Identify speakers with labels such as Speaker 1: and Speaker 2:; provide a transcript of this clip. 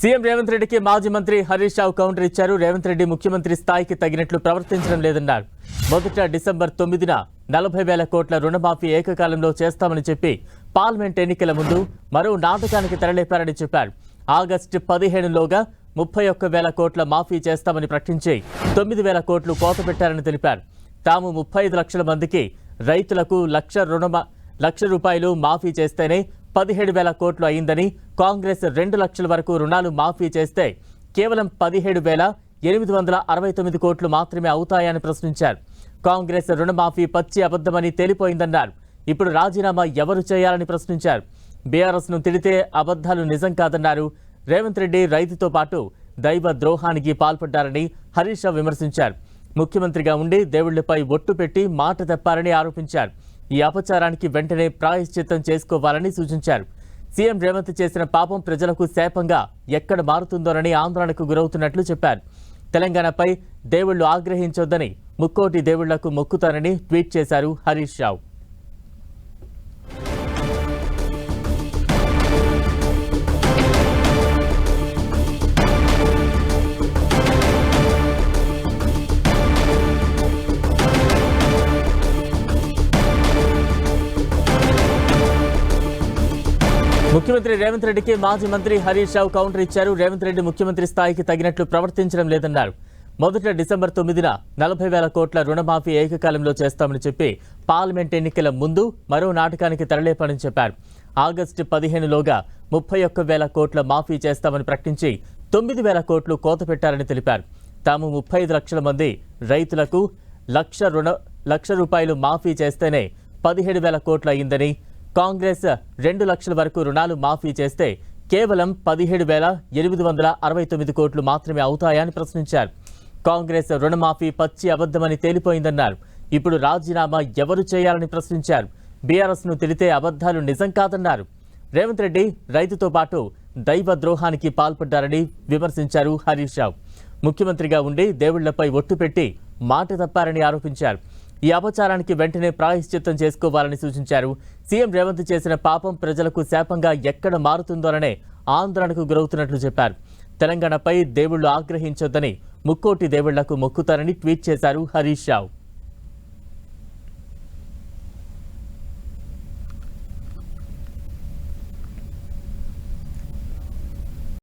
Speaker 1: CM Revanth రెడ్డికి మాజీ మంత్రి హరీష్ రావు కౌంటర్ ఇచ్చారు. రేవంత్ రెడ్డి ముఖ్యమంత్రి స్థాయికి తగినట్లు ప్రవర్తించడం లేదన్నారు. మొదట డిసెంబర్ తొమ్మిదిన నలభై వేల కోట్ల రుణమాఫీ ఏకకాలంలో చేస్తామని చెప్పి పార్లమెంట్ ఎన్నికల ముందు మరో నాటకానికి తెరలేపారని చెప్పారు. ఆగస్టు పదిహేనులోగా ముప్పై ఒక్క వేల కోట్ల మాఫీ చేస్తామని ప్రకటించి తొమ్మిది వేల కోట్లు కోత పెట్టారని తెలిపారు. తాము ముప్పై ఐదు లక్షల మందికి రైతులకు లక్ష రుణ లక్ష రూపాయలు మాఫీ చేస్తేనే పదిహేడు వేల కోట్లు అయిందని కాంగ్రెస్ రెండు లక్షల వరకు రుణాలు మాఫీ చేస్తే కేవలం పదిహేడు వేల ఎనిమిది వందల అరవై తొమ్మిది కోట్లు మాత్రమే అవుతాయని ప్రశ్నించారు. కాంగ్రెస్ రుణమాఫీ పచ్చి అబద్ధమని తేలిపోయిందన్నారు. ఇప్పుడు రాజీనామా ఎవరు చేయాలని ప్రశ్నించారు. బీఆర్ఎస్ను తిడితే అబద్ధాలు నిజం కాదన్నారు రేవంత్ రెడ్డి రైతుతో పాటు దైవ ద్రోహానికి పాల్పడ్డారని హరీష్ రావు విమర్శించారు. ముఖ్యమంత్రిగా ఉండి దేవుళ్ళపై ఒట్టు పెట్టి మాట తెప్పారని ఆరోపించారు. ఈ అపచారానికి వెంటనే ప్రాయశ్చిత్తం చేసుకోవాలని సూచించారు. సీఎం రేవంత్ చేసిన పాపం ప్రజలకు శాపంగా ఎక్కడ మారుతుందోనని ఆందోళనకు గురవుతున్నట్లు చెప్పారు. తెలంగాణపై దేవుళ్ళు ఆగ్రహించొద్దని ముక్కోటి దేవుళ్ళకు మొక్కుతారని ట్వీట్ చేశారు హరీష్ రావు. ముఖ్యమంత్రి రేవంత్ రెడ్డికి మాజీ మంత్రి హరీష్ రావు కౌంటర్ ఇచ్చారు. రేవంత్ రెడ్డి ముఖ్యమంత్రి స్థాయికి తగినట్లు ప్రవర్తించడం లేదన్నారు. మొదట డిసెంబర్ తొమ్మిదిన నలభై వేల కోట్ల రుణమాఫీ ఏకకాలంలో చేస్తామని చెప్పి పార్లమెంట్ ఎన్నికల ముందు మరో నాటకానికి తరలేపనని చెప్పారు. ఆగస్టు పదిహేనులోగా ముప్పై ఒక్క వేల కోట్ల మాఫీ చేస్తామని ప్రకటించి తొమ్మిది వేల కోట్లు కోత పెట్టారని తెలిపారు. తాము ముప్పై ఐదు లక్షల మంది రైతులకు లక్ష రుణ లక్ష రూపాయలు మాఫీ చేస్తేనే పదిహేడు వేల కోట్లు అయిందని కాంగ్రెస్ రెండు లక్షల వరకు రుణాలు మాఫీ చేస్తే కేవలం పదిహేడు వేల ఎనిమిది వందల అరవై తొమ్మిది కోట్లు మాత్రమే అవుతాయని ప్రశ్నించారు. కాంగ్రెస్ రుణమాఫీ పచ్చి అబద్ధమని తేలిపోయిందన్నారు. ఇప్పుడు రాజీనామా ఎవరు చేయాలని ప్రశ్నించారు. బీఆర్ఎస్ను తిడితే అబద్ధాలు నిజం కాదన్నారు. రేవంత్ రెడ్డి రైతుతో పాటు దైవ ద్రోహానికి పాల్పడ్డారని విమర్శించారు హరీష్ రావు. ముఖ్యమంత్రిగా ఉండి దేవుళ్ళపై ఒట్టు పెట్టి మాట తప్పారని ఆరోపించారు. ఈ అపచారానికి వెంటనే ప్రాయశ్చిత్తం చేసుకోవాలని సూచించారు. సీఎం రేవంత్ చేసిన పాపం ప్రజలకు శాపంగా ఎక్కడ మారుతుందోననే ఆందోళనకు గురవుతున్నట్లు చెప్పారు. తెలంగాణపై దేవుళ్ళు ఆగ్రహించొద్దని ముక్కోటి దేవుళ్ళకు మొక్కుతారని ట్వీట్ చేశారు హరీష్ రావు.